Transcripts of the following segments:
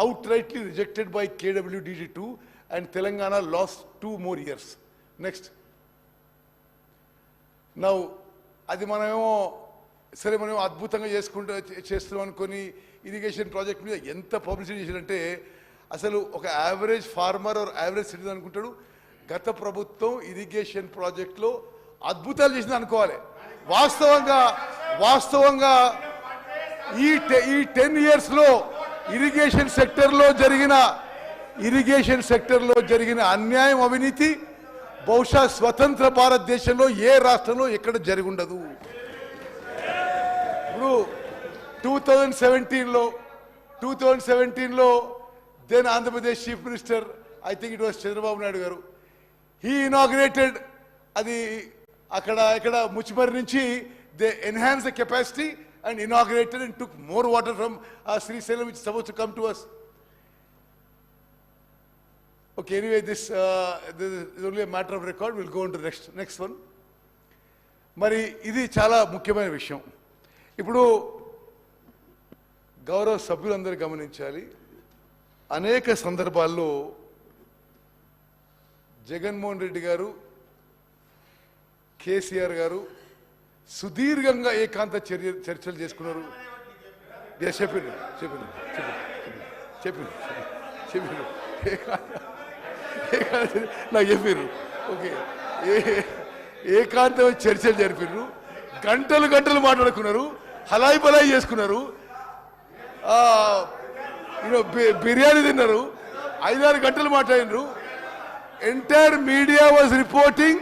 outrightly rejected by KWDD2 and Telangana lost two more years. Next. Now, అది మనమేమో సరే మనం అద్భుతంగా చేసుకుంటూ చే- చేస్తున్నాం అనుకొని ఇరిగేషన్ ప్రాజెక్ట్ మీద ఎంత పబ్లిసిటీ చేశారంటే అసలు ఒక average farmer or average citizen అనుకుంటాడు గత ప్రభుత్వం ఇరిగేషన్ ప్రాజెక్ట్లో అద్భుతాలు చేసింది అనుకోవాలి వాస్తవంగా వాస్తవంగా ఈ టె- ఈ టెన్ ఇయర్స్లో ఇరిగేషన్ సెక్టర్లో జరిగిన ఇరిగేషన్ సెక్టర్లో జరిగిన అన్యాయం అవినీతి బహుశా స్వతంత్ర భారతదేశంలో ఏ రాష్ట్రంలో ఎక్కడ జరిగి ఉండదు ఇప్పుడు టూ థౌజండ్ సెవెంటీన్లో టూ థౌజండ్ సెవెంటీన్లో then Andhra Pradesh chief minister I think it was Chandrababu Naidu garu he inaugurated అది అక్కడ ఇక్కడ ముచ్చిమరి నుంచి they enhance the capacity and uh, Salem, which took more water from Srisailam us. Suppose anyway, come to us okay anyway a matter of matter of record will to the next next one మరి ఇది చాలా ముఖ్యమైన విషయం. ఇప్పుడు గౌరవ సభ్యులందరూ గమనించాలి. అనేక సందర్భాల్లో జగన్మోహన్ రెడ్డి గారు కేసీఆర్ గారు సుదీర్ఘంగా ఏకాంత చర్య చర్చలు చేసుకున్నారు. చెప్పిండు చెప్పిండు చెప్పిండు చెప్పిండు ఏకాంత నాకు చెప్పారు. ఓకే. ఏ చర్చలు జరిపారు గంటలు గంటలు మాట్లాడుకున్నారు. హలాయి బలాయి చేసుకున్నారు. ఆ, బి- బిర్యానీ తిన్నారు. ఐదారు గంటలు మాట్లాడినారు. Entire media was reporting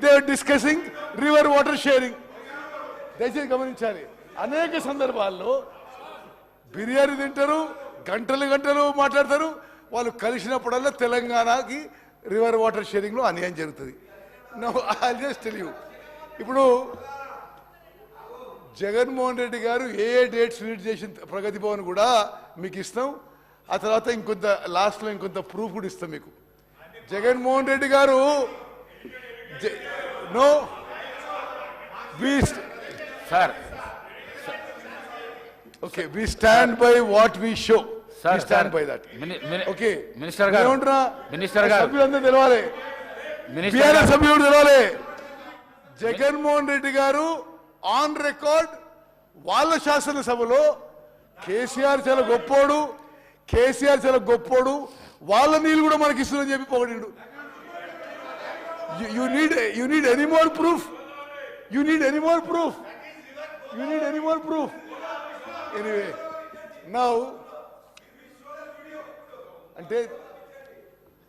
they discussing river water sharing దయచేసి గమనించాలి. అనేక సందర్భాల్లో బిర్యానీ తింటారు గంటలు గంటలు మాట్లాడతారు. వాళ్ళు కలిసినప్పుడల్లా తెలంగాణకి రివర్ వాటర్ షేరింగ్లో అన్యాయం జరుగుతుంది. నో ఐ జస్ట్ టెల్ ఇప్పుడు జగన్మోహన్ రెడ్డి గారు ఏ ఏ డేట్స్ రీడ్ చేసిన ప్రగతి భవన్ కూడా మీకు ఇస్తాం. ఆ తర్వాత ఇంకొంత లాస్ట్లో ఇంకొంత ప్రూఫ్ కూడా ఇస్తాం మీకు. Jaganmohan Reddy garu no beast sir. Okay we stand by what we show stand. By that okay minister garu, ఏమంటున్నా? మినిస్టర్ గారు. సభ్యులందరూ తెలవాలి. మినిస్టర్ బీఆర్ఎస్ సభ్యుడు తెలవాలి. జగన్మోహన్ రెడ్డి గారు ఆన్ రికార్డ్ వాళ్ళ శాసనసభలో కేసీఆర్ చాలా గొప్పోడు కేసీఆర్ చాలా గొప్పోడు వాళ్ళ నీళ్ళు కూడా మనకి ఇస్తుందని చెప్పి పొగడిండు. You need you need any more proof you need any more proof you need any more proof anyway now అంటే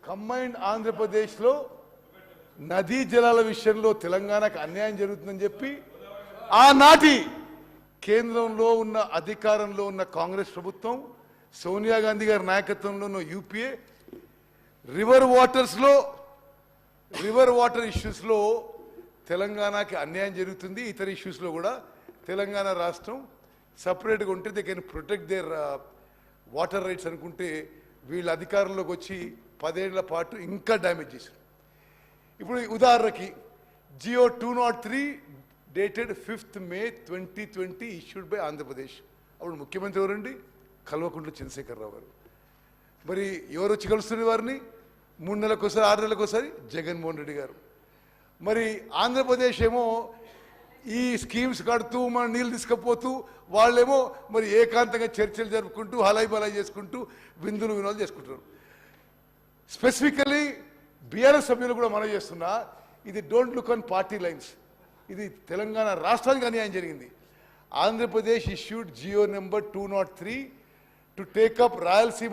కంబైన్డ్ ఆంధ్రప్రదేశ్లో నదీ జలాల విషయంలో తెలంగాణకు అన్యాయం జరుగుతుందని చెప్పి ఆనాటి కేంద్రంలో ఉన్న అధికారంలో ఉన్న కాంగ్రెస్ ప్రభుత్వం సోనియా గాంధీ గారి నాయకత్వంలో ఉన్న యూపీఏ రివర్ వాటర్స్లో రివర్ వాటర్ ఇష్యూస్లో తెలంగాణకి అన్యాయం జరుగుతుంది. ఇతర ఇష్యూస్లో కూడా తెలంగాణ రాష్ట్రం సపరేట్గా ఉంటే they can protect their water rights అనుకుంటే వీళ్ళ అధికారంలోకి వచ్చి పదేళ్ళ పాటు ఇంకా డ్యామేజ్ చేశారు. ఇప్పుడు ఉదాహరణకి GO two nought three dated fifth May twenty twenty issued by Andhra Pradesh అప్పుడు ముఖ్యమంత్రి ఎవరండి? కల్వకుంట్ల చంద్రశేఖరరావు గారు. మరి ఎవరు వచ్చి కలుస్తున్నారు వారిని? మూడు నెలలకు ఒకసారి ఆరు నెలలకు ఒకసారి జగన్మోహన్ రెడ్డి గారు. మరి ఆంధ్రప్రదేశ్ ఏమో ఈ స్కీమ్స్ కడుతూ మన నీళ్ళు తీసుకుపోతూ వాళ్ళేమో మరి ఏకాంతంగా చర్చలు జరుపుకుంటూ హలాయి బలాయి చేసుకుంటూ విందులు వినోదాలు చేసుకుంటున్నారు. స్పెసిఫికలీ బీఆర్ఎస్ సభ్యులు కూడా మనం చేస్తున్నా ఇది don't look on party lines. ఇది తెలంగాణ రాష్ట్రానికి అన్యాయం జరిగింది. Andhra Pradesh issued GO number two nought three to take up Rayalaseema